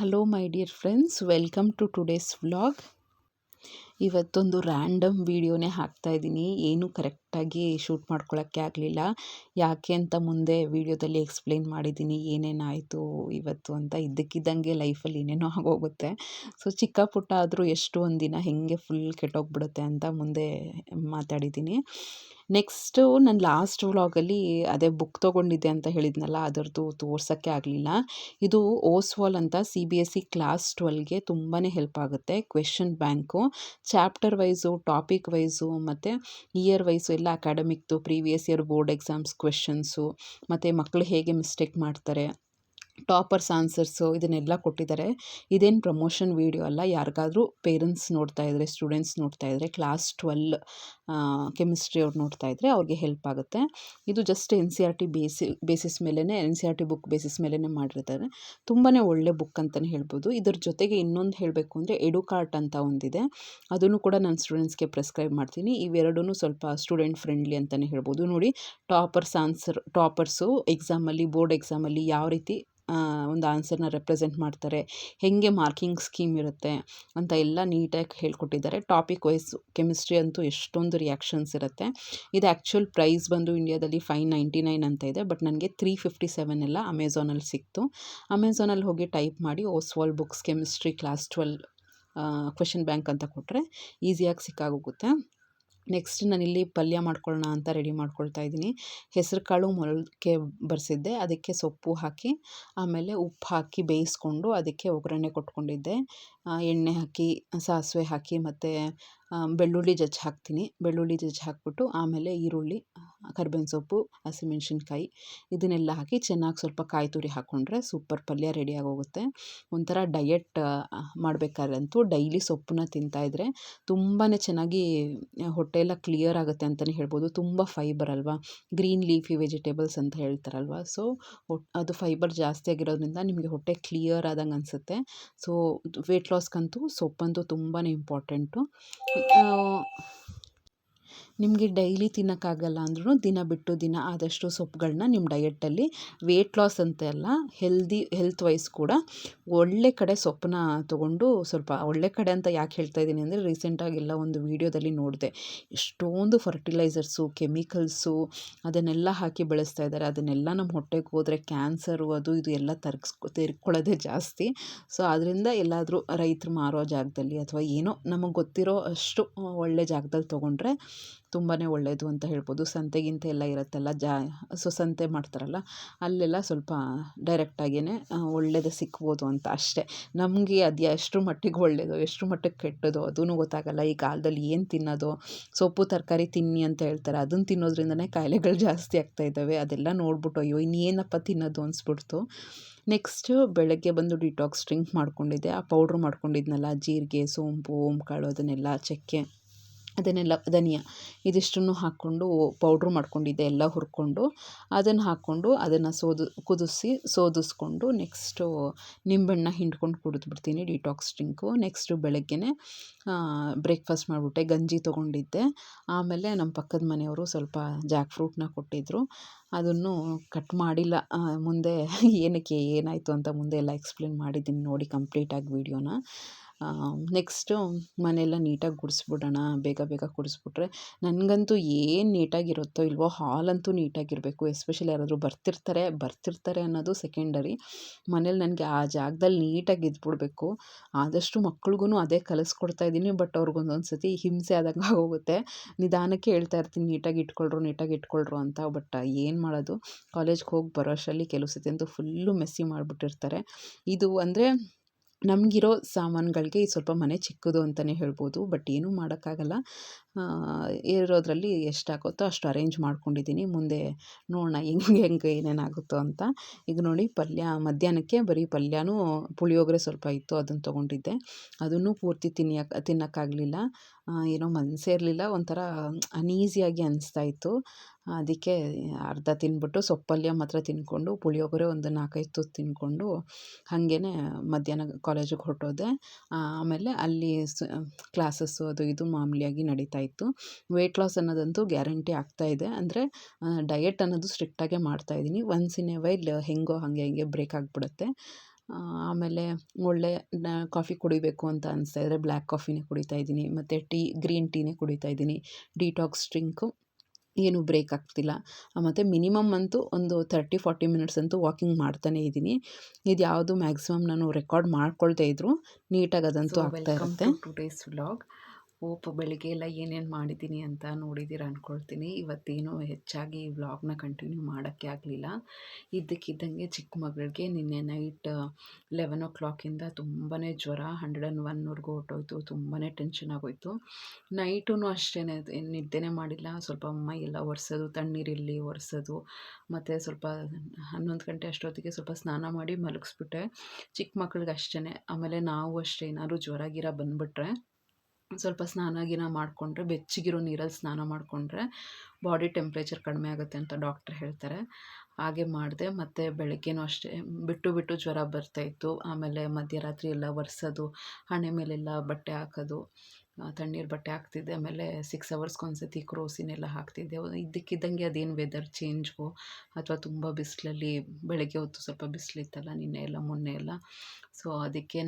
Hello my dear friends welcome to today's vlog ಇವತ್ತೊಂದು random ವೀಡಿಯೋನೇ ಹಾಕ್ತಾ ಇದ್ದೀನಿ. ಏನು ಕರೆಕ್ಟಾಗಿ ಶೂಟ್ ಮಾಡ್ಕೊಳ್ಳೋಕ್ಕೆ ಆಗಲಿಲ್ಲ. ಯಾಕೆ ಅಂತ ಮುಂದೆ ವೀಡಿಯೋದಲ್ಲಿ ಎಕ್ಸ್ಪ್ಲೇನ್ ಮಾಡಿದ್ದೀನಿ, ಏನೇನಾಯಿತು ಇವತ್ತು ಅಂತ ಇದ್ದಕ್ಕಿದ್ದಂಗೆ ಲೈಫಲ್ಲಿ ಏನೇನೋ ಆಗೋಗುತ್ತೆ. ಸೊ ಚಿಕ್ಕ ಪುಟ್ಟ ಆದರೂ ಎಷ್ಟು ಒಂದಿನ ಹೆಂಗೆ ಫುಲ್ ಕೆಟ್ಟೋಗ್ಬಿಡುತ್ತೆ ಅಂತ ಮುಂದೆ ಮಾತಾಡಿದ್ದೀನಿ. ನೆಕ್ಸ್ಟು ನಾನು ಲಾಸ್ಟ್ ವ್ಲಾಗಲ್ಲಿ ಅದೇ ಬುಕ್ ತೊಗೊಂಡಿದ್ದೆ ಅಂತ ಹೇಳಿದ್ನಲ್ಲ, ಅದರದ್ದು ತೋರ್ಸೋಕ್ಕೆ ಆಗಲಿಲ್ಲ. ಇದು ಓಸ್ವಾಲ್ ಅಂತ C B S C class ಟ್ವೆಲ್ಗೆ ತುಂಬಾ ಹೆಲ್ಪ್ ಆಗುತ್ತೆ question bank. Chapter wise, topic wise ಮತ್ತು ಇಯರ್ ವೈಸು ಎಲ್ಲ ಅಕಾಡೆಮಿಕ್ದು previous year board exams questions ಮತ್ತು ಮಕ್ಕಳು ಹೇಗೆ ಮಿಸ್ಟೇಕ್ ಮಾಡ್ತಾರೆ. ಟಾಪರ್ಸ್, ಆನ್ಸರ್ಸು ಇದನ್ನೆಲ್ಲ ಕೊಟ್ಟಿದ್ದಾರೆ. ಇದೇನು ಪ್ರಮೋಷನ್ ವೀಡಿಯೋ ಅಲ್ಲ. ಯಾರಿಗಾದರೂ ಪೇರೆಂಟ್ಸ್ ನೋಡ್ತಾ ಇದ್ದರೆ ಸ್ಟೂಡೆಂಟ್ಸ್ ನೋಡ್ತಾ ಇದ್ದರೆ ಕ್ಲಾಸ್ ಟ್ವೆಲ್ ಕೆಮಿಸ್ಟ್ರಿ ಅವ್ರು ನೋಡ್ತಾ ಇದ್ದರೆ ಅವ್ರಿಗೆ ಹೆಲ್ಪ್ ಆಗುತ್ತೆ. ಇದು just N C R T ಬೇಸಿ, basis ಮೇಲೇ N C R T book basis ಮೇಲೇ ಮಾಡಿರ್ತಾರೆ. ತುಂಬಾ ಒಳ್ಳೆ ಬುಕ್ ಅಂತಲೇ ಹೇಳ್ಬೋದು. ಇದ್ರ ಜೊತೆಗೆ ಇನ್ನೊಂದು ಹೇಳಬೇಕು ಅಂದರೆ ಎಡುಕಾರ್ಟ್ ಅಂತ ಒಂದಿದೆ. ಅದನ್ನು ಕೂಡ ನಾನು ಸ್ಟೂಡೆಂಟ್ಸ್ಗೆ ಪ್ರಿಸ್ಕ್ರೈಬ್ ಮಾಡ್ತೀನಿ. ಇವೆರಡೂ ಸ್ವಲ್ಪ ಸ್ಟೂಡೆಂಟ್ ಫ್ರೆಂಡ್ಲಿ ಅಂತಲೇ ಹೇಳ್ಬೋದು. ನೋಡಿ, ಟಾಪರ್ಸ್, ಆನ್ಸರ್, ಟಾಪರ್ಸು ಎಕ್ಸಾಮಲ್ಲಿ, ಬೋರ್ಡ್ ಎಕ್ಸಾಮಲ್ಲಿ ಯಾವ ರೀತಿ ಒಂದು ಆನ್ಸರ್ನ ರೆಪ್ರೆಸೆಂಟ್ ಮಾಡ್ತಾರೆ. ಹೇಗೆ ಮಾರ್ಕಿಂಗ್ ಸ್ಕೀಮ್ ಇರುತ್ತೆ ಅಂತ ಎಲ್ಲ ನೀಟಾಗಿ ಹೇಳ್ಕೊಟ್ಟಿದ್ದಾರೆ. ಟಾಪಿಕ್ ವೈಸ್ ಕೆಮಿಸ್ಟ್ರಿ ಅಂತೂ ಎಷ್ಟೊಂದು ರಿಯಾಕ್ಷನ್ಸ್ ಇರುತ್ತೆ. ಇದು ಆ್ಯಕ್ಚುಲ್ ಪ್ರೈಸ್ ಬಂದು ಇಂಡಿಯಾದಲ್ಲಿ ಫೈವ್ ನೈಂಟಿ ನೈನ್ ಅಂತ ಇದೆ. ಬಟ್ ನನಗೆ ತ್ರೀ ಫಿಫ್ಟಿ ಸೆವೆನ್ ಎಲ್ಲ ಅಮೆಝಾನಲ್ಲಿ ಸಿಕ್ತು. ಅಮೆಝಾನಲ್ಲಿ ಹೋಗಿ ಟೈಪ್ ಮಾಡಿ Oswal books chemistry class twelve question bank ಅಂತ ಕೊಟ್ಟರೆ ಈಸಿಯಾಗಿ ಸಿಕ್ಕಾಗೋಗುತ್ತೆ. ನೆಕ್ಸ್ಟ್ ನಾನಿಲ್ಲಿ ಪಲ್ಯ ಮಾಡ್ಕೊಳ್ಳೋಣ ಅಂತ ರೆಡಿ ಮಾಡ್ಕೊಳ್ತಾ ಇದ್ದೀನಿ. ಹೆಸರುಕಾಳು ಮೊಳಕೆ ಬರೆಸಿದ್ದೆ. ಅದಕ್ಕೆ ಸೊಪ್ಪು ಹಾಕಿ, ಆಮೇಲೆ ಉಪ್ಪು ಹಾಕಿ ಬೇಯಿಸ್ಕೊಂಡು ಅದಕ್ಕೆ ಒಗ್ಗರಣೆ ಕೊಟ್ಕೊಂಡಿದ್ದೆ. ಎಣ್ಣೆ ಹಾಕಿ, ಸಾಸಿವೆ ಹಾಕಿ ಮತ್ತು ಬೆಳ್ಳುಳ್ಳಿ ಜಜ್ಜಿ ಹಾಕ್ತೀನಿ. ಬೆಳ್ಳುಳ್ಳಿ ಜಜ್ಜಿ ಹಾಕ್ಬಿಟ್ಟು ಆಮೇಲೆ ಈರುಳ್ಳಿ, ಕರ್ಬೇವಿನ ಸೊಪ್ಪು ಹಸಿಮೆಣ್ಸಿನ್ಕಾಯಿ ಇದನ್ನೆಲ್ಲ ಹಾಕಿ ಚೆನ್ನಾಗಿ ಸ್ವಲ್ಪ ಕಾಯಿ ತುರಿ ಹಾಕ್ಕೊಂಡ್ರೆ ಸೂಪರ್ ಪಲ್ಯ ರೆಡಿ ಆಗೋಗುತ್ತೆ. ಒಂಥರ ಮಾಡ್ಬೇಕಾದ್ರೆ ಅಂತೂ ಡೈಲಿ ಸೊಪ್ಪನ್ನ ತಿಂತಾಯಿದ್ರೆ ತುಂಬಾ ಚೆನ್ನಾಗಿ ಹೊಟ್ಟೆ ಎಲ್ಲ ಕ್ಲಿಯರ್ ಆಗುತ್ತೆ ಅಂತಲೇ ಹೇಳ್ಬೋದು. ತುಂಬ ಫೈಬರ್ ಅಲ್ವಾ? ಗ್ರೀನ್ ಲೀಫಿ ವೆಜಿಟೇಬಲ್ಸ್ ಅಂತ ಹೇಳ್ತಾರಲ್ವ? ಸೊ ಅದು ಫೈಬರ್ ಜಾಸ್ತಿ ಆಗಿರೋದ್ರಿಂದ ನಿಮಗೆ ಹೊಟ್ಟೆ ಕ್ಲಿಯರ್ ಆದಂಗೆ ಅನಿಸುತ್ತೆ. ಸೊ, ವೆಯ್ಟ್ ಲಾಸ್ಗಂತೂ ಸೊಪ್ಪಂತೂ ತುಂಬಾ ಇಂಪಾರ್ಟೆಂಟು. uh, ನಿಮಗೆ ಡೈಲಿ ತಿನ್ನೋಕ್ಕಾಗಲ್ಲ ಅಂದ್ರೂ ದಿನ ಬಿಟ್ಟು ದಿನ ಆದಷ್ಟು ಸೊಪ್ಪುಗಳನ್ನ ನಿಮ್ಮ ಡಯೆಟ್ಟಲ್ಲಿ ವೇಟ್ ಲಾಸ್ ಅಂತ ಅಲ್ಲ ಹೆಲ್ದಿ ಹೆಲ್ತ್ ವೈಸ್ ಕೂಡ ಒಳ್ಳೆ ಕಡೆ ಸೊಪ್ಪನ್ನ ತೊಗೊಂಡು ಸ್ವಲ್ಪ ಒಳ್ಳೆ ಕಡೆ ಅಂತ ಯಾಕೆ ಹೇಳ್ತಾ ಇದ್ದೀನಿ ಅಂದರೆ ರೀಸೆಂಟಾಗೆಲ್ಲ ಒಂದು ವೀಡಿಯೋದಲ್ಲಿ ನೋಡಿದೆ. ಎಷ್ಟೊಂದು ಫರ್ಟಿಲೈಸರ್ಸು ಕೆಮಿಕಲ್ಸು ಅದನ್ನೆಲ್ಲ ಹಾಕಿ ಬೆಳೆಸ್ತಾ ಇದ್ದಾರೆ ಅದನ್ನೆಲ್ಲ ನಮ್ಮ ಹೊಟ್ಟೆಗೆ ಹೋದರೆ ಕ್ಯಾನ್ಸರು ಅದು ಇದು ಎಲ್ಲ ತರ್ಗಿಸ್ಕೊ ತೆರ್ಕೊಳ್ಳೋದೇ ಜಾಸ್ತಿ. ಸೊ ಅದರಿಂದ ಎಲ್ಲಾದರೂ ರೈತರು ಮಾರೋ ಜಾಗದಲ್ಲಿ ಅಥವಾ ಏನೋ ನಮಗೆ ಗೊತ್ತಿರೋ ಅಷ್ಟು ಒಳ್ಳೆ ಜಾಗದಲ್ಲಿ ತೊಗೊಂಡ್ರೆ ತುಂಬಾ ಒಳ್ಳೆಯದು ಅಂತ ಹೇಳ್ಬೋದು. ಸಂತೆ ಗಿಂತೆ ಎಲ್ಲ ಇರುತ್ತಲ್ಲ, ಜಾ, ಸೊ ಸಂತೆ ಮಾಡ್ತಾರಲ್ಲ, ಅಲ್ಲೆಲ್ಲ ಸ್ವಲ್ಪ ಡೈರೆಕ್ಟಾಗಿಯೇ ಒಳ್ಳೆಯದು ಸಿಕ್ಬೋದು ಅಂತ ಅಷ್ಟೇ. ನಮಗೆ ಅದು ಎಷ್ಟರ ಮಟ್ಟಿಗೆ ಒಳ್ಳೆಯದು ಎಷ್ಟರ ಮಟ್ಟಿಗೆ ಕೆಟ್ಟದೋ ಅದೂ ಗೊತ್ತಾಗಲ್ಲ. ಈ ಕಾಲದಲ್ಲಿ ಏನು ತಿನ್ನೋದು, ಸೊಪ್ಪು, ತರಕಾರಿ ತಿನ್ನಿ ಅಂತ ಹೇಳ್ತಾರೆ. ಅದನ್ನು ತಿನ್ನೋದ್ರಿಂದನೇ ಕಾಯಿಲೆಗಳು ಜಾಸ್ತಿ ಆಗ್ತಾ ಇದ್ದಾವೆ. ಅದೆಲ್ಲ ನೋಡ್ಬಿಟ್ಟು, ಅಯ್ಯೋ, ಇನ್ನೇನಪ್ಪ ತಿನ್ನೋದು ಅನಿಸ್ಬಿಡ್ತು. ನೆಕ್ಸ್ಟು ಬೆಳಗ್ಗೆ ಬಂದು ಡಿಟಾಕ್ಸ್ ಡ್ರಿಂಕ್ ಮಾಡ್ಕೊಂಡಿದ್ದೆ. ಆ ಪೌಡ್ರ್ ಮಾಡ್ಕೊಂಡಿದ್ನಲ್ಲ, ಜೀರಿಗೆ, ಸೋಂಪು, ಓಂಕಾಳು, ಅದನ್ನೆಲ್ಲ ಚಕ್ಕೆ. ಅದನ್ನೆಲ್ಲ ಧನಿಯಾ ಇದಿಷ್ಟನ್ನು ಹಾಕ್ಕೊಂಡು ಪೌಡ್ರು ಮಾಡ್ಕೊಂಡಿದ್ದೆ, ಎಲ್ಲ ಹುರ್ಕೊಂಡು. ಅದನ್ನು ಹಾಕ್ಕೊಂಡು ಅದನ್ನು ಸೋದು, ಕುದಿಸಿ ಸೋದಿಸ್ಕೊಂಡು ನೆಕ್ಸ್ಟು ನಿಂಬೆಹಣ್ಣ ಹಿಂಡ್ಕೊಂಡು ಕುಡಿದ್ಬಿಡ್ತೀನಿ ಡಿಟಾಕ್ಸ್ ಡ್ರಿಂಕು ನೆಕ್ಸ್ಟು ಬೆಳಗ್ಗೆಯೇ ಬ್ರೇಕ್ಫಾಸ್ಟ್ ಮಾಡಿಬಿಟ್ಟೆ, ಗಂಜಿ ತೊಗೊಂಡಿದ್ದೆ. ಆಮೇಲೆ ನಮ್ಮ ಪಕ್ಕದ ಮನೆಯವರು ಸ್ವಲ್ಪ ಜಾಕ್ ಫ್ರೂಟ್ನ ಕೊಟ್ಟಿದ್ದರು ಅದನ್ನು ಕಟ್ ಮಾಡಿಲ್ಲ. ಮುಂದೆ ಏನಕ್ಕೆ ಏನಾಯಿತು ಅಂತ ಮುಂದೆ ಎಲ್ಲ ಎಕ್ಸ್ಪ್ಲೇನ್ ಮಾಡಿದ್ದೀನಿ ನೋಡಿ ಕಂಪ್ಲೀಟಾಗಿ ವೀಡಿಯೋನ ನೆಕ್ಸ್ಟು ಮನೆಯೆಲ್ಲ ನೀಟಾಗಿ ಗುಡಿಸ್ಬಿಡೋಣ, ಬೇಗ ಬೇಗ ಗುಡಿಸ್ಬಿಟ್ರೆ ನನಗಂತೂ ಏನು ನೀಟಾಗಿರುತ್ತೋ ಇಲ್ವೋ ಹಾಲಂತೂ ನೀಟಾಗಿರಬೇಕು. ಎಸ್ಪೆಷಲಿ ಯಾರಾದರೂ ಬರ್ತಿರ್ತಾರೆ ಬರ್ತಿರ್ತಾರೆ ಅನ್ನೋದು ಸೆಕೆಂಡರಿ. ಮನೇಲಿ ನನಗೆ ಆ ಜಾಗದಲ್ಲಿ ನೀಟಾಗಿ ಇದ್ಬಿಡ್ಬೇಕು. ಆದಷ್ಟು ಮಕ್ಳಿಗೂ ಅದೇ ಕಲಿಸ್ಕೊಡ್ತಾ ಇದ್ದೀನಿ, ಬಟ್ ಅವ್ರಿಗೊಂದೊಂದು ಸತಿ ಹಿಂಸೆ ಆದಂಗೆ ಆಗೋಗುತ್ತೆ. ನಿಧಾನಕ್ಕೆ ಹೇಳ್ತಾ ಇರ್ತೀನಿ, ನೀಟಾಗಿ ಇಟ್ಕೊಳ್ರು ನೀಟಾಗಿ ಇಟ್ಕೊಳ್ರು ಅಂತ, ಬಟ್ ಏನು ಮಾಡೋದು? ಕಾಲೇಜ್ಗೆ ಹೋಗಿ ಬರೋ ಅಷ್ಟರಲ್ಲಿ ಕೆಲವು ಸತಿ ಅಂತೂ ಫುಲ್ಲು ಮೆಸ್ಸಿ ಮಾಡಿಬಿಟ್ಟಿರ್ತಾರೆ. ಇದು ಅಂದರೆ ನಮಗಿರೋ ಸಾಮಾನುಗಳಿಗೆ ಇದು ಸ್ವಲ್ಪ ಮನೆ ಚಿಕ್ಕದು ಅಂತಲೇ ಹೇಳ್ಬೋದು ಬಟ್ ಏನೂ ಮಾಡೋಕ್ಕಾಗಲ್ಲ. ಇರೋದ್ರಲ್ಲಿ ಎಷ್ಟಾಗುತ್ತೋ ಅಷ್ಟು ಅರೇಂಜ್ ಮಾಡ್ಕೊಂಡಿದ್ದೀನಿ. ಮುಂದೆ ನೋಡೋಣ ಹೆಂಗೆ ಹೆಂಗೆ ಏನೇನಾಗುತ್ತೋ ಅಂತ. ಈಗ ನೋಡಿ ಪಲ್ಯ, ಮಧ್ಯಾಹ್ನಕ್ಕೆ ಬರೀ ಪಲ್ಯನೂ ಪುಳಿಯೋಗರೆ ಸ್ವಲ್ಪ ಇತ್ತು, ಅದನ್ನು ತೊಗೊಂಡಿದ್ದೆ. ಅದನ್ನು ಪೂರ್ತಿ ತಿನ್ಯಕ್ಕೆ ತಿನ್ನೋಕ್ಕಾಗಲಿಲ್ಲ. ಏನೋ ಮನಸ್ಸೇ ಇರಲಿಲ್ಲ, ಒಂಥರ ಅನೀಸಿಯಾಗಿ ಅನಿಸ್ತಾ ಇತ್ತು. ಅದಕ್ಕೆ ಅರ್ಧ ತಿನ್ಬಿಟ್ಟು ಸೊಪ್ಪಲ್ಯ ಮಾತ್ರ ತಿನ್ಕೊಂಡು, ಪುಳಿಯೋಗರೆ ಒಂದು ನಾಲ್ಕೈದು ತುತ್ತು ತಿಂದ್ಕೊಂಡು ಹಾಗೇ ಮಧ್ಯಾಹ್ನ ಕಾಲೇಜಿಗೆ ಹೊರಟೋದೆ. ಆಮೇಲೆ ಅಲ್ಲಿ ಕ್ಲಾಸಸ್ಸು ಅದು ಇದು ಮಾಮೂಲಿಯಾಗಿ ನಡೀತಾ ವೆಯ್ಟ್ ಲಾಸ್ ಅನ್ನೋದಂತೂ ಗ್ಯಾರಂಟಿ ಆಗ್ತಾ ಇದೆ. ಅಂದರೆ ಡಯೆಟ್ ಅನ್ನೋದು ಸ್ಟ್ರಿಕ್ಟಾಗೆ ಮಾಡ್ತಾಯಿದ್ದೀನಿ ಒನ್ಸ್ ಇನ್ ಎ ವೈಲ್ ಹೆಂಗೋ ಹಾಗೆ ಹಂಗೆ ಬ್ರೇಕ್ ಆಗಿಬಿಡುತ್ತೆ. ಆಮೇಲೆ ಒಳ್ಳೆ ಕಾಫಿ ಕುಡಿಬೇಕು ಅಂತ ಅನಿಸ್ತಾ ಇದ್ದರೆ ಬ್ಲ್ಯಾಕ್ ಕಾಫಿನೇ ಕುಡಿತಾ ಇದ್ದೀನಿ. ಮತ್ತು ಟೀ ಗ್ರೀನ್ ಟೀನೇ ಕುಡಿತಾ ಇದ್ದೀನಿ. ಡಿಟಾಕ್ಸ್ ಡ್ರಿಂಕು ಏನು ಬ್ರೇಕ್ ಆಗ್ತಿಲ್ಲ. ಮತ್ತು ಮಿನಿಮಮ್ ಅಂತೂ ಒಂದು ತರ್ಟಿ ಫಾರ್ಟಿ ಮಿನಿಟ್ಸ್ ಅಂತೂ ವಾಕಿಂಗ್ ಮಾಡ್ತಾನೇ ಇದ್ದೀನಿ. ಇದು ಯಾವುದು ಮ್ಯಾಕ್ಸಿಮಮ್ ನಾನು ರೆಕಾರ್ಡ್ ಮಾಡ್ಕೊಳ್ತಾ ಇದ್ರು ನೀಟಾಗಿ ಅದಂತೂ ಆಗ್ತಾ ಇರುತ್ತೆ. ಟು ಡೇಸ್ ವ್ಲಾಗ್ ಹೋಪ್ ಬೆಳಿಗ್ಗೆ ಎಲ್ಲ ಏನೇನು ಮಾಡಿದ್ದೀನಿ ಅಂತ ನೋಡಿದ್ದೀರ ಅಂದ್ಕೊಳ್ತೀನಿ ಇವತ್ತೇನು ಹೆಚ್ಚಾಗಿ ವ್ಲಾಗ್ನ ಕಂಟಿನ್ಯೂ ಮಾಡೋಕ್ಕೆ ಆಗಲಿಲ್ಲ. ಇದ್ದಕ್ಕಿದ್ದಂಗೆ ಚಿಕ್ಕ ಮಗಳಿಗೆ ನಿನ್ನೆ ನೈಟ್ ಲೆವೆನ್ ಓ ಕ್ಲಾಕಿಂದ ತುಂಬಾ ಜ್ವರ, ಹಂಡ್ರೆಡ್ ಆ್ಯಂಡ್ ಒನ್ವರೆಗೂ ಹೊಟ್ಟೋಯ್ತು ತುಂಬಾ ಟೆನ್ಷನ್ ಆಗೋಯ್ತು. ನೈಟೂ ಅಷ್ಟೇ ನಿದ್ದೆನೇ ಮಾಡಿಲ್ಲ. ಸ್ವಲ್ಪ ಮೈಯೆಲ್ಲ ಎಲ್ಲ ಒರೆಸೋದು ತಣ್ಣೀರಿಲ್ಲಿ ಒರೆಸೋದು, ಮತ್ತು ಸ್ವಲ್ಪ ಹನ್ನೊಂದು ಗಂಟೆ ಅಷ್ಟೊತ್ತಿಗೆ ಸ್ವಲ್ಪ ಸ್ನಾನ ಮಾಡಿ ಮಲಗಿಸ್ಬಿಟ್ಟೆ. ಚಿಕ್ಕ ಮಕ್ಳಿಗೆ ಅಷ್ಟೇ ಆಮೇಲೆ ನಾವು ಅಷ್ಟೇ, ಏನಾದ್ರು ಜ್ವರ ಗಿರ ಬಂದುಬಿಟ್ರೆ ಸ್ವಲ್ಪ ಸ್ನಾನ ಗಿನ ಮಾಡಿಕೊಂಡ್ರೆ, ಬೆಚ್ಚಗಿರೋ ನೀರಲ್ಲಿ ಸ್ನಾನ ಮಾಡಿಕೊಂಡ್ರೆ ಬಾಡಿ ಟೆಂಪ್ರೇಚರ್ ಕಡಿಮೆ ಆಗುತ್ತೆ ಅಂತ ಡಾಕ್ಟ್ರ್ ಹೇಳ್ತಾರೆ. ಹಾಗೆ ಮಾಡಿದೆ, ಮತ್ತು ಬೆಳಗ್ಗೆನೂ ಅಷ್ಟೇ, ಬಿಟ್ಟು ಬಿಟ್ಟು ಜ್ವರ ಬರ್ತಾಯಿತ್ತು ಆಮೇಲೆ ಮಧ್ಯರಾತ್ರಿ ಎಲ್ಲ ಒರೆಸೋದು, ಹಣೆ ಮೇಲೆಲ್ಲ ಬಟ್ಟೆ ಹಾಕೋದು ತಣ್ಣೀರು ಬಟ್ಟೆ ಹಾಕ್ತಿದ್ದೆ, ಆಮೇಲೆ ಸಿಕ್ಸ್ ಅವರ್ಸ್ಗೆ ಒಂದ್ಸತಿ ಕ್ರೋಸಿನೆಲ್ಲ ಹಾಕ್ತಿದ್ದೆ. ಇದ್ದಕ್ಕಿದ್ದಂಗೆ ಅದೇನು ವೆದರ್ ಚೇಂಜ್ಗೋ ಅಥವಾ ತುಂಬ ಬಿಸಿಲಲ್ಲಿ ಬೆಳಗ್ಗೆ ಹೊತ್ತು ಸ್ವಲ್ಪ ಬಿಸಿಲಿತ್ತಲ್ಲ, ನಿನ್ನೆ ಎಲ್ಲ, ಮೊನ್ನೆ ಎಲ್ಲ. ಸೊ ಅದಕ್ಕೇ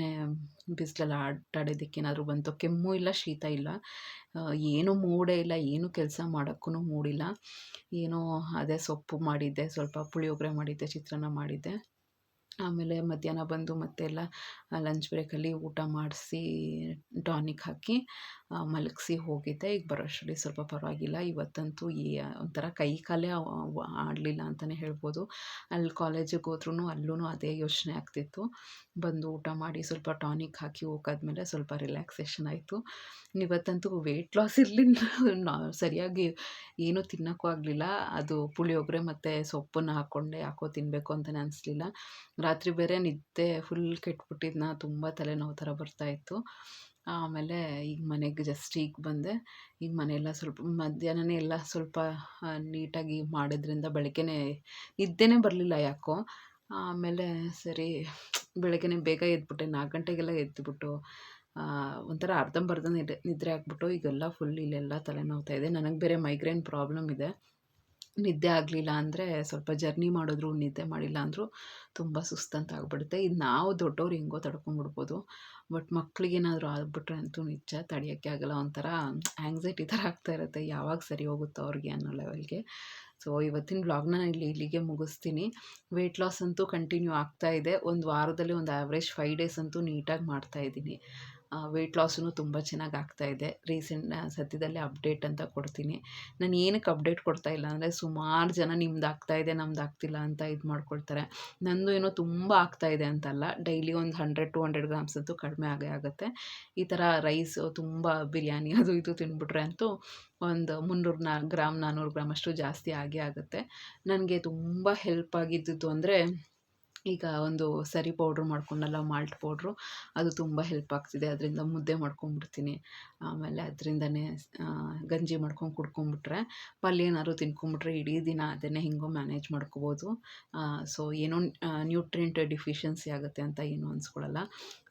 ಬಿಸಿಲಲ್ಲಿ ಆಟ ಏನಾದರೂ ಬಂತು, ಕೆಮ್ಮು ಇಲ್ಲ, ಶೀತ ಇಲ್ಲ. ಏನೂ ಮೂಡೇ ಇಲ್ಲ, ಏನು ಕೆಲಸ ಮಾಡೋಕ್ಕೂ ಮೂಡಿಲ್ಲ. ಏನೋ ಅದೇ ಸೊಪ್ಪು ಮಾಡಿದ್ದೆ, ಸ್ವಲ್ಪ ಪುಳಿಯೋಗರೆ ಮಾಡಿದ್ದೆ, ಚಿತ್ರಾನ್ನ ಮಾಡಿದ್ದೆ. ಆಮೇಲೆ ಮಧ್ಯಾಹ್ನ ಬಂದು ಮತ್ತೆ ಎಲ್ಲ ಲಂಚ್ ಬ್ರೇಕಲ್ಲಿ ಊಟ ಮಾಡಿಸಿ ಟಾನಿಕ್ ಹಾಕಿ ಮಲಗಿಸಿ ಹೋಗಿದ್ದೆ. ಈಗ ಬರೋ ಅಷ್ಟರಲ್ಲಿ ಸ್ವಲ್ಪ ಪರವಾಗಿಲ್ಲ. ಇವತ್ತಂತೂ ಈ, ಒಂಥರ ಕೈ ಕಾಲೇ ಆಡಲಿಲ್ಲ ಅಂತಲೇ ಹೇಳ್ಬೋದು. ಅಲ್ಲಿ ಕಾಲೇಜಿಗೆ ಹೋದ್ರೂ ಅಲ್ಲೂ ಅದೇ ಯೋಚನೆ ಆಗ್ತಿತ್ತು. ಬಂದು ಊಟ ಮಾಡಿ ಸ್ವಲ್ಪ ಟಾನಿಕ್ ಹಾಕಿ ಹೋಗಾದ್ಮೇಲೆ ಸ್ವಲ್ಪ ರಿಲ್ಯಾಕ್ಸೇಷನ್ ಆಯಿತು. ಇವತ್ತಂತೂ ವೆಯ್ಟ್ ಲಾಸ್ ಇರಲಿಲ್ಲ. ಸರಿಯಾಗಿ ಏನೂ ತಿನ್ನೋಕ್ಕೂ ಆಗಲಿಲ್ಲ. ಅದು ಪುಳಿಯೋಗರೆ ಮತ್ತು ಸೊಪ್ಪನ್ನು ಹಾಕ್ಕೊಂಡೆ ಯಾಕೋ ತಿನ್ನಬೇಕು ಅಂತಲೇ ಅನಿಸ್ಲಿಲ್ಲ. ರಾತ್ರಿ ಬೇರೆ ನಿದ್ದೆ ಫುಲ್ ಕೆಟ್ಬಿಟ್ಟಿದ್ನ ತುಂಬ ತಲೆನೋವು ಥರ ಬರ್ತಾಯಿತ್ತು ಆಮೇಲೆ ಈಗ ಮನೆಗೆ ಜಸ್ಟ್ ಈಗ ಬಂದೆ. ಈಗ ಮನೆಯೆಲ್ಲ ಸ್ವಲ್ಪ ಮಧ್ಯಾಹ್ನನೇ ಎಲ್ಲ ಸ್ವಲ್ಪ ನೀಟಾಗಿ ಮಾಡಿದ್ರಿಂದ ಬೆಳಗ್ಗೆನೇ ನಿದ್ದೆನೇ ಬರಲಿಲ್ಲ ಯಾಕೋ. ಆಮೇಲೆ ಸರಿ, ಬೆಳಗ್ಗೆನೇ ಬೇಗ ಎದ್ಬಿಟ್ಟೆ. ನಾಲ್ಕು ಗಂಟೆಗೆಲ್ಲ ಎದ್ದುಬಿಟ್ಟು ಒಂಥರ ಅರ್ಧಂಬರ್ಧ ನಿದ್ರೆ ನಿದ್ರೆ ಆಗ್ಬಿಟ್ಟು ಈಗೆಲ್ಲ ಫುಲ್ ಇಲ್ಲೆಲ್ಲ ತಲೆನೋವ್ತಾ ಇದೆ. ನನಗೆ ಬೇರೆ ಮೈಗ್ರೇನ್ ಪ್ರಾಬ್ಲಮ್ ಇದೆ. ನಿದ್ದೆ ಆಗಲಿಲ್ಲ ಅಂದರೆ ಸ್ವಲ್ಪ ಜರ್ನಿ ಮಾಡಿದ್ರು, ನಿದ್ದೆ ಮಾಡಿಲ್ಲ ಅಂದರೂ ತುಂಬ ಸುಸ್ತಂತ ಆಗ್ಬಿಡುತ್ತೆ ಇದು ನಾವು ದೊಡ್ಡವ್ರು ಹೆಂಗೋ ತಡ್ಕೊಂಡ್ಬಿಡ್ಬೋದು. ಬಟ್ ಮಕ್ಳಿಗೇನಾದರೂ ಆಗ್ಬಿಟ್ರೆ ಅಂತೂ ನಿಜ ತಡೆಯೋಕ್ಕೆ ಆಗಲ್ಲ ಒಂಥರ ಆ್ಯಂಗ್ಸೈಟಿ ಥರ ಆಗ್ತಾ ಇರುತ್ತೆ. ಯಾವಾಗ ಸರಿ ಹೋಗುತ್ತೋ ಅವ್ರಿಗೆ ಅನ್ನೋ ಲೆವೆಲ್ಗೆ ಸೊ ಇವತ್ತಿನ ಬ್ಲಾಗ್ನ ಇಲ್ಲಿ ಇಲ್ಲಿಗೆ ಮುಗಿಸ್ತೀನಿ. ವೆಯ್ಟ್ ಲಾಸ್ ಅಂತೂ ಕಂಟಿನ್ಯೂ ಆಗ್ತಾ ಇದೆ. ಒಂದು ವಾರದಲ್ಲಿ ಒಂದು ಆ್ಯಾವ್ರೇಜ್ ಫೈವ್ ಡೇಸ್ ಅಂತೂ ನೀಟಾಗಿ ಮಾಡ್ತಾಯಿದ್ದೀನಿ ವೆಯ್ಟ್ ಲಾಸೂ ತುಂಬ ಚೆನ್ನಾಗಿ ಆಗ್ತಾಯಿದೆ ರೀಸೆಂಟ್ ಸದ್ಯದಲ್ಲೇ ಅಪ್ಡೇಟ್ ಅಂತ ಕೊಡ್ತೀನಿ. ನಾನು ಏನಕ್ಕೆ ಅಪ್ಡೇಟ್ ಕೊಡ್ತಾ ಇಲ್ಲ ಅಂದರೆ ಸುಮಾರು ಜನ ನಿಮ್ದು ಆಗ್ತಾಯಿದೆ ನಮ್ದು ಆಗ್ತಿಲ್ಲ ಅಂತ ಇದು ಮಾಡ್ಕೊಳ್ತಾರೆ. ನಂದು ಏನೋ ತುಂಬ ಆಗ್ತಾಯಿದೆ ಅಂತಲ್ಲ. ಡೈಲಿ ಒಂದು ಹಂಡ್ರೆಡ್ ಟು ಹಂಡ್ರೆಡ್ ಗ್ರಾಮ್ಸ್ ಅಂತೂ ಕಡಿಮೆ ಆಗೇ ಆಗುತ್ತೆ. ಈ ಥರ ರೈಸು ತುಂಬ ಬಿರಿಯಾನಿ ಅದು ಇದು ತಿಂದ್ಬಿಟ್ರೆ ಅಂತೂ ಒಂದು ಮುನ್ನೂರು ನಾ, ಗ್ರಾಮ್ ನಾನ್ನೂರು ಗ್ರಾಮ್ ಅಷ್ಟು ಜಾಸ್ತಿ ಆಗೇ ಆಗುತ್ತೆ. ನನಗೆ ತುಂಬ ಹೆಲ್ಪ್ ಆಗಿದ್ದಿದ್ದು ಅಂದರೆ ಈಗ ಒಂದು ಸರಿ ಪೌಡ್ರ್ ಮಾಡ್ಕೊಂಡಲ್ಲ, ಮಾಲ್ಟ್ ಪೌಡ್ರು, ಅದು ತುಂಬ ಹೆಲ್ಪ್ ಆಗ್ತಿದೆ. ಅದರಿಂದ ಮುದ್ದೆ ಮಾಡ್ಕೊಂಬಿಡ್ತೀನಿ ಆಮೇಲೆ ಅದರಿಂದನೇ ಗಂಜಿ ಮಾಡ್ಕೊಂಡು ಕುಡ್ಕೊಂಬಿಟ್ರೆ ಪಲ್ಯ ಏನಾದ್ರು ತಿನ್ಕೊಂಬಿಟ್ರೆ ಇಡೀ ದಿನ ಅದನ್ನೇ ಹೇಗೋ ಮ್ಯಾನೇಜ್ ಮಾಡ್ಕೋಬೋದು. ಸೊ ಏನೋ ನ್ಯೂಟ್ರಿಯೆಂಟ್ ಡಿಫಿಷಿಯನ್ಸಿ ಆಗುತ್ತೆ ಅಂತ ಏನು ಅನ್ಸ್ಕೊಳ್ಳಲ್ಲ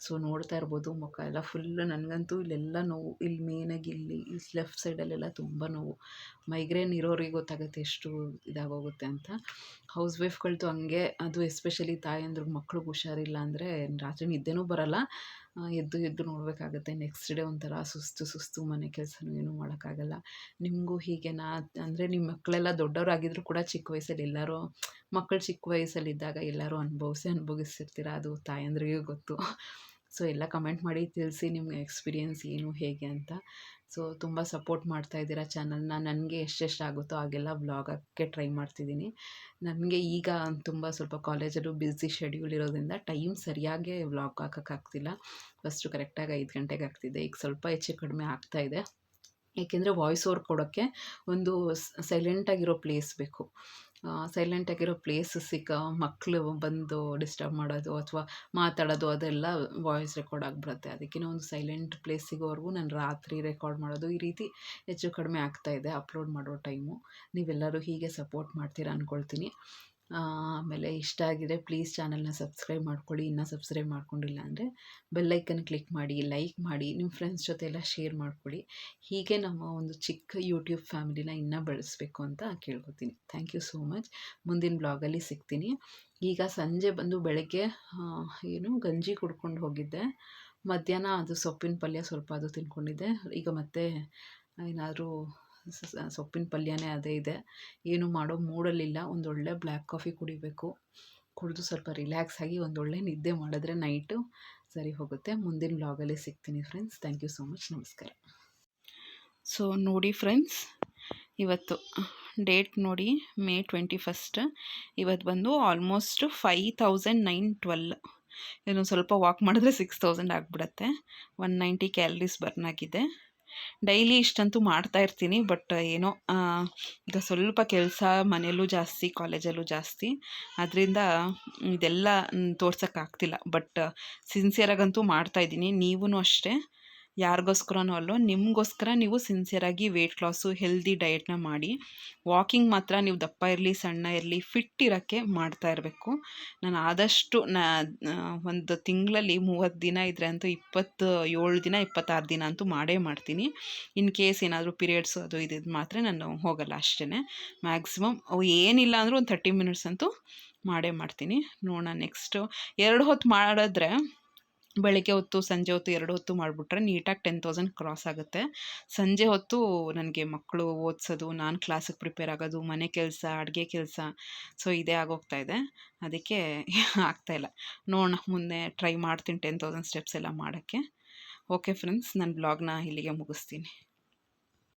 ಸೊ ನೋಡ್ತಾ ಇರ್ಬೋದು, ಮುಖ ಎಲ್ಲ ಫುಲ್ ನನಗಂತೂ ಇಲ್ಲೆಲ್ಲ ನೋವು ಇಲ್ಲಿ ಮೇನಾಗಿ ಇಲ್ಲಿ ಲೆಫ್ಟ್ ಸೈಡಲ್ಲೆಲ್ಲ ತುಂಬ ನೋವು. ಮೈಗ್ರೇನ್ ಇರೋರಿಗೆ ಗೊತ್ತಾಗುತ್ತೆ ಎಷ್ಟು ಇದಾಗೋಗುತ್ತೆ ಅಂತ. ಹೌಸ್ ವೈಫ್ಗಳದ್ದು ಹಂಗೆ, ಅದು ಎಸ್ಪೆಷಲಿ ತಾಯಂದ್ರಿಗೆ ಮಕ್ಳಿಗೆ ಹುಷಾರಿಲ್ಲ ಅಂದರೆ ರಾತ್ರಿ ನಿದ್ದೆನೂ ಬರೋಲ್ಲ. ಎದ್ದು ಎದ್ದು ನೋಡಬೇಕಾಗತ್ತೆ. ನೆಕ್ಸ್ಟ್ ಡೇ ಒಂಥರ ಸುಸ್ತು ಸುಸ್ತು ಮನೆ ಕೆಲಸನೂ ಏನೂ ಮಾಡೋಕ್ಕಾಗಲ್ಲ. ನಿಮಗೂ ಹೀಗೆನಾ? ಅಂದರೆ ನಿಮ್ಮ ಮಕ್ಕಳೆಲ್ಲ ದೊಡ್ಡವರಾಗಿದ್ದರೂ ಕೂಡ ಚಿಕ್ಕ ವಯಸ್ಸಲ್ಲಿ ಎಲ್ಲರೂ ಮಕ್ಕಳು ಚಿಕ್ಕ ವಯಸ್ಸಲ್ಲಿದ್ದಾಗ ಎಲ್ಲರೂ ಅನುಭವಿಸಿ ಅನುಭವಿಸಿರ್ತೀರ ಅದು ತಾಯಂದ್ರಿಗೆ ಗೊತ್ತು. ಸೊ, ಎಲ್ಲ ಕಮೆಂಟ್ ಮಾಡಿ ತಿಳಿಸಿ ನಿಮ್ಮ ಎಕ್ಸ್ಪೀರಿಯೆನ್ಸ್ ಏನು, ಹೇಗೆ ಅಂತ. ಸೊ, ತುಂಬ ಸಪೋರ್ಟ್ ಮಾಡ್ತಾ ಇದ್ದೀರಾ ಚಾನಲ್ನ ನನಗೆ ಎಷ್ಟೆಷ್ಟು ಆಗುತ್ತೋ ಹಾಗೆಲ್ಲ ವ್ಲಾಗ್ ಹಾಕೋಕ್ಕೆ ಟ್ರೈ ಮಾಡ್ತಿದ್ದೀನಿ. ನನಗೆ ಈಗ ತುಂಬ ಸ್ವಲ್ಪ ಕಾಲೇಜಲ್ಲೂ ಬ್ಯುಸಿ ಶೆಡ್ಯೂಲ್ ಇರೋದ್ರಿಂದ ಟೈಮ್ ಸರಿಯಾಗಿ ವ್ಲಾಗ್ ಹಾಕೋಕ್ಕಾಗ್ತಿಲ್ಲ ಫಸ್ಟು ಕರೆಕ್ಟಾಗಿ ಐದು ಗಂಟೆಗೆ ಆಗ್ತಿದೆ. ಈಗ ಸ್ವಲ್ಪ ಹೆಚ್ಚು ಕಡಿಮೆ ಆಗ್ತಾಯಿದೆ ಏಕೆಂದರೆ ವಾಯ್ಸ್ ಓವರ್ ಕೊಡೋಕ್ಕೆ ಒಂದು ಸೈಲೆಂಟಾಗಿರೋ ಪ್ಲೇಸ್ ಬೇಕು. ಸೈಲೆಂಟಾಗಿರೋ ಪ್ಲೇಸಸ್ಸಿಗೆ ಮಕ್ಕಳು ಬಂದು ಡಿಸ್ಟರ್ಬ್ ಮಾಡೋದು ಅಥವಾ ಮಾತಾಡೋದು ಅದೆಲ್ಲ ವಾಯ್ಸ್ ರೆಕಾರ್ಡ್ ಆಗಿಬಿಡುತ್ತೆ. ಅದಕ್ಕೆ ಒಂದು ಸೈಲೆಂಟ್ ಪ್ಲೇಸ್ ಸಿಗೋವರೆಗೂ ನಾನು ರಾತ್ರಿ ರೆಕಾರ್ಡ್ ಮಾಡೋದು ಈ ರೀತಿ ಹೆಚ್ಚು ಕಡಿಮೆ ಆಗ್ತಾಯಿದೆ ಅಪ್ಲೋಡ್ ಮಾಡೋ ಟೈಮು ನೀವೆಲ್ಲರೂ ಹೀಗೆ ಸಪೋರ್ಟ್ ಮಾಡ್ತೀರಾ ಅಂದ್ಕೊಳ್ತೀನಿ ಆಮೇಲೆ ಇಷ್ಟ ಆಗಿದೆ ಪ್ಲೀಸ್ ಚಾನಲ್ನ ಸಬ್ಸ್ಕ್ರೈಬ್ ಮಾಡ್ಕೊಳ್ಳಿ. ಇನ್ನೂ ಸಬ್ಸ್ಕ್ರೈಬ್ ಮಾಡ್ಕೊಂಡಿಲ್ಲ ಅಂದರೆ ಬೆಲ್ಲೈಕನ್ ಕ್ಲಿಕ್ ಮಾಡಿ ಲೈಕ್ ಮಾಡಿ ನಿಮ್ಮ ಫ್ರೆಂಡ್ಸ್ ಜೊತೆ ಎಲ್ಲ ಶೇರ್ ಮಾಡ್ಕೊಳ್ಳಿ. ಹೀಗೆ ನಮ್ಮ ಒಂದು ಚಿಕ್ಕ ಯೂಟ್ಯೂಬ್ ಫ್ಯಾಮಿಲಿನ ಇನ್ನೂ ಬೆಳೆಸಬೇಕು ಅಂತ ಕೇಳ್ಕೊತೀನಿ. ಥ್ಯಾಂಕ್ ಯು ಸೋ ಮಚ್ ಮುಂದಿನ ಬ್ಲಾಗಲ್ಲಿ ಸಿಗ್ತೀನಿ. ಈಗ ಸಂಜೆ ಬಂದು ಬೆಳಗ್ಗೆ ಏನು ಗಂಜಿ ಕುಡ್ಕೊಂಡು ಹೋಗಿದ್ದೆ. ಮಧ್ಯಾಹ್ನ ಅದು ಸೊಪ್ಪಿನ ಪಲ್ಯ ಸ್ವಲ್ಪ ಅದು ತಿನ್ಕೊಂಡಿದ್ದೆ. ಈಗ ಮತ್ತೆ ಏನಾದರೂ ಸೊಪ್ಪಿನ ಪಲ್ಯನೇ ಅದೇ ಇದೆ. ಏನು ಮಾಡೋ ಮೂಡಲ್ಲಿಲ್ಲ. ಒಂದೊಳ್ಳೆ ಬ್ಲ್ಯಾಕ್ ಕಾಫಿ ಕುಡಿಬೇಕು. ಕುಡಿದು ಸ್ವಲ್ಪ ರಿಲ್ಯಾಕ್ಸ್ ಆಗಿ ಒಂದೊಳ್ಳೆ ನಿದ್ದೆ ಮಾಡಿದ್ರೆ ನೈಟು ಸರಿ ಹೋಗುತ್ತೆ. ಮುಂದಿನ ಬ್ಲಾಗಲ್ಲಿ ಸಿಗ್ತೀನಿ friends. Thank you so much. ನಮಸ್ಕಾರ. ಸೊ, ನೋಡಿ ಫ್ರೆಂಡ್ಸ್, ಇವತ್ತು ಡೇಟ್ ನೋಡಿ ಮೇ ಟ್ವೆಂಟಿ ಫಸ್ಟ್. ಇವತ್ತು ಬಂದು almost five thousand nine twelve. ಇನ್ನೊಂದು ಸ್ವಲ್ಪ ವಾಕ್ ಮಾಡಿದ್ರೆ ಸಿಕ್ಸ್ ತೌಸಂಡ್ ಆಗಿಬಿಡತ್ತೆ. ಒನ್ ನೈಂಟಿ ಕ್ಯಾಲರೀಸ್ ಬರ್ನ್ ಆಗಿದೆ. ಡೈಲಿ ಇಷ್ಟಂತೂ ಮಾಡ್ತಾ ಇರ್ತೀನಿ, ಬಟ್ ಏನೋ ಈಗ ಸ್ವಲ್ಪ ಕೆಲಸ ಮನೆಯಲ್ಲೂ ಜಾಸ್ತಿ, ಕಾಲೇಜಲ್ಲೂ ಜಾಸ್ತಿ. ಅದರಿಂದ ಇದೆಲ್ಲ ತೋರ್ಸೋಕ್ಕಾಗ್ತಿಲ್ಲ. ಬಟ್ ಸಿನ್ಸಿಯರಾಗಂತೂ ಮಾಡ್ತಾಯಿದ್ದೀನಿ ನೀವೂ ಅಷ್ಟೇ. ಯಾರಿಗೋಸ್ಕರನೂ ಅಲ್ಲೋ, ನಿಮಗೋಸ್ಕರ ನೀವು ಸಿನ್ಸಿಯರಾಗಿ ವೆಯ್ಟ್ ಲಾಸು ಹೆಲ್ದಿ ಡಯೆಟ್ನ ಮಾಡಿ ವಾಕಿಂಗ್ ಮಾತ್ರ ನೀವು ದಪ್ಪ ಇರಲಿ, ಸಣ್ಣ ಇರಲಿ ಫಿಟ್ ಇರೋಕ್ಕೆ ಮಾಡ್ತಾ ಇರಬೇಕು. ನಾನು ಆದಷ್ಟು ನಾ ಒಂದು ತಿಂಗಳಲ್ಲಿ ಮೂವತ್ತು ದಿನ ಇದ್ದರೆ ಅಂತೂ ಇಪ್ಪತ್ತು, ಏಳು ದಿನ, ಇಪ್ಪತ್ತಾರು ದಿನ ಅಂತೂ ಮಾಡೇ ಮಾಡ್ತೀನಿ. ಇನ್ ಕೇಸ್ ಏನಾದರೂ ಪೀರಿಯಡ್ಸು ಅದು ಇದು ಮಾತ್ರ ನಾನು ಹೋಗಲ್ಲ ಅಷ್ಟೇ ಮ್ಯಾಕ್ಸಿಮಮ್ ಏನಿಲ್ಲ ಅಂದರೂ ಒಂದು ಥರ್ಟಿ ಮಿನಿಟ್ಸ್ ಅಂತೂ ಮಾಡೇ ಮಾಡ್ತೀನಿ. ನೋಡೋಣ ನೆಕ್ಸ್ಟು ಎರಡು ಹೊತ್ತು ಮಾಡಿದ್ರೆ ಬೆಳಗ್ಗೆ ಹೊತ್ತು, ಸಂಜೆ ಹೊತ್ತು ಎರಡು ಹೊತ್ತು ಮಾಡಿಬಿಟ್ರೆ ನೀಟಾಗಿ ಟೆನ್ ತೌಸಂಡ್ ಕ್ರಾಸ್ ಆಗುತ್ತೆ. ಸಂಜೆ ಹೊತ್ತು ನನಗೆ ಮಕ್ಕಳು ಓದಿಸೋದು, ನಾನು ಕ್ಲಾಸಿಗೆ ಪ್ರಿಪೇರ್ ಆಗೋದು, ಮನೆ ಕೆಲಸ, ಅಡುಗೆ ಕೆಲಸ ಸೊ ಇದೇ ಆಗೋಗ್ತಾ ಇದೆ. ಅದಕ್ಕೆ ಆಗ್ತಾಯಿಲ್ಲ ನೋಡೋಣ, ಮುಂದೆ ಟ್ರೈ ಮಾಡ್ತೀನಿ ಟೆನ್ ತೌಸಂಡ್ ಸ್ಟೆಪ್ಸ್ ಎಲ್ಲ ಮಾಡೋಕ್ಕೆ. ಓಕೆ ಫ್ರೆಂಡ್ಸ್ ನನ್ನ ಬ್ಲಾಗ್ನ ಇಲ್ಲಿಗೆ ಮುಗಿಸ್ತೀನಿ.